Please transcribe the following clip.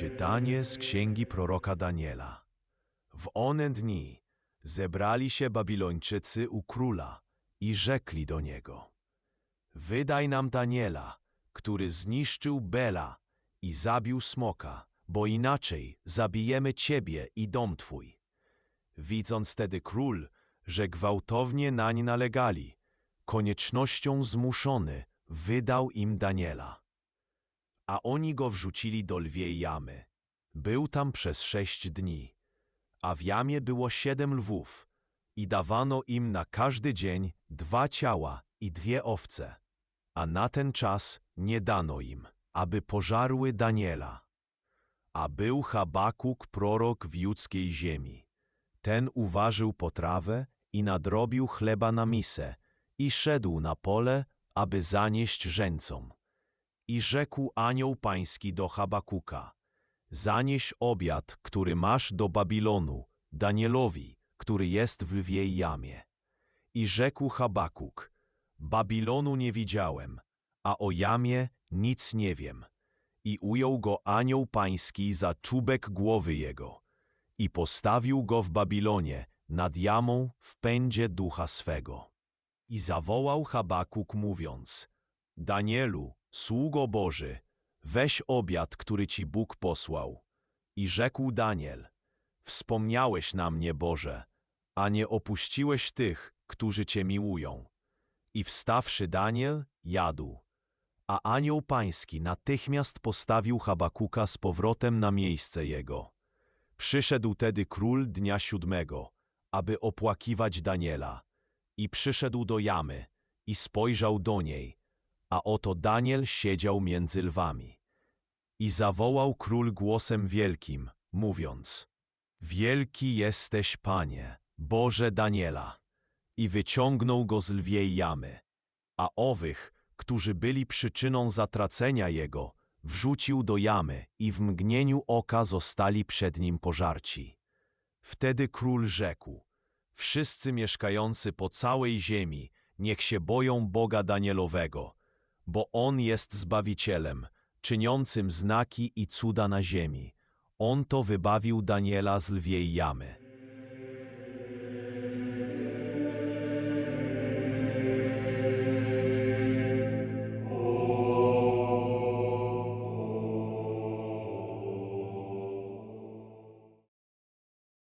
Czytanie z księgi proroka Daniela. W one dni zebrali się Babilończycy u króla i rzekli do niego: Wydaj nam Daniela, który zniszczył Bela i zabił smoka, bo inaczej zabijemy ciebie i dom twój. Widząc tedy król, że gwałtownie nań nalegali, koniecznością zmuszony wydał im Daniela a oni go wrzucili do lwiej jamy. Był tam przez sześć dni, a w jamie było siedem lwów i dawano im na każdy dzień dwa ciała i dwie owce, a na ten czas nie dano im, aby pożarły Daniela. A był Habakuk prorok w judzkiej ziemi. Ten uważył potrawę i nadrobił chleba na misę i szedł na pole, aby zanieść żeńcom. I rzekł anioł pański do Habakuka, zanieś obiad, który masz do Babilonu, Danielowi, który jest w lwiej jamie. I rzekł Habakuk, Babilonu nie widziałem, a o jamie nic nie wiem. I ujął go anioł pański za czubek głowy jego i postawił go w Babilonie nad jamą w pędzie ducha swego. I zawołał Habakuk mówiąc, Danielu, Sługo Boży, weź obiad, który ci Bóg posłał. I rzekł Daniel, wspomniałeś na mnie, Boże, a nie opuściłeś tych, którzy cię miłują. I wstawszy Daniel, jadł. A anioł pański natychmiast postawił Habakuka z powrotem na miejsce jego. Przyszedł tedy król dnia siódmego, aby opłakiwać Daniela. I przyszedł do jamy i spojrzał do niej, a oto Daniel siedział między lwami. I zawołał król głosem wielkim, mówiąc, Wielki jesteś, Panie, Boże Daniela! I wyciągnął go z lwiej jamy, a owych, którzy byli przyczyną zatracenia jego, wrzucił do jamy i w mgnieniu oka zostali przed nim pożarci. Wtedy król rzekł, wszyscy mieszkający po całej ziemi, niech się boją Boga Danielowego, bo On jest Zbawicielem, czyniącym znaki i cuda na ziemi. On to wybawił Daniela z lwiej jamy.